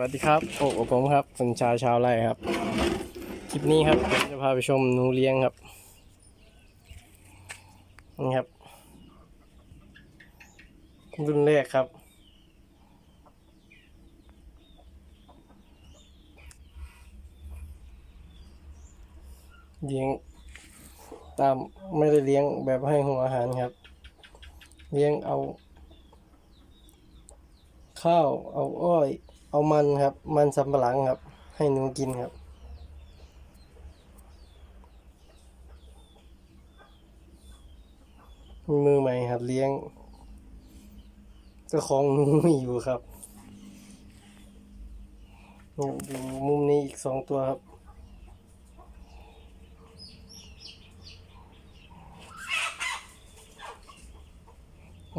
วัสดีครับโอ้ผมครับเป็นชาชาวไร่ครับ คลิปนี้ครับผมจะพาไปชมหนูเลี้ยงครับ นี่ครับรุ่นแรกครับ เลี้ยงตามไม่ได้เลี้ยงแบบให้หัวอาหารครับ เลี้ยงเอา ข้าวเอาอ้อย เอามันครับ มันสำปะหลังครับ ให้หนูกินครับ มือใหม่ครับเลี้ยงเจ้าของหนูไม่อยู่ครับดูมุมนี้อีกสองตัวครับ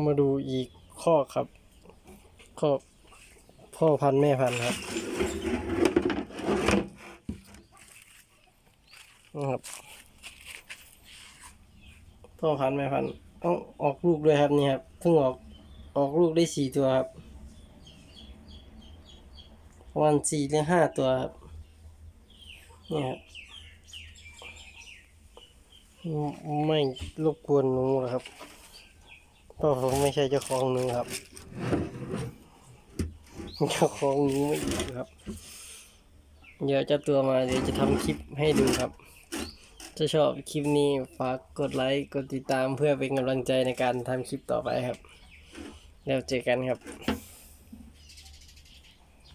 มาดูอีกข้อครับข้อ พ่อพันธุ์แม่พันธุ์ครับนะครับพ่อพันธุ์แม่พันธุ์ต้องออกลูกด้วยครับนี่ครับเพิ่งออกออกลูกได้สี่ตัวครับประมาณสี่หรือห้าตัวครับนี่ครับไม่รบกวนหนูหรอกครับเพราะผมไม่ใช่เจ้าของหนูครับ เจ้าของหนูไม่อยู่ครับ เดี๋ยวจะตัวมาเดี๋ยวจะทำคลิปให้ดูครับ ถ้าชอบคลิปนี้ฝากกดไลค์กดติดตามเพื่อเป็นกำลังใจในการทำคลิปต่อไปครับ แล้วเจอกันครับ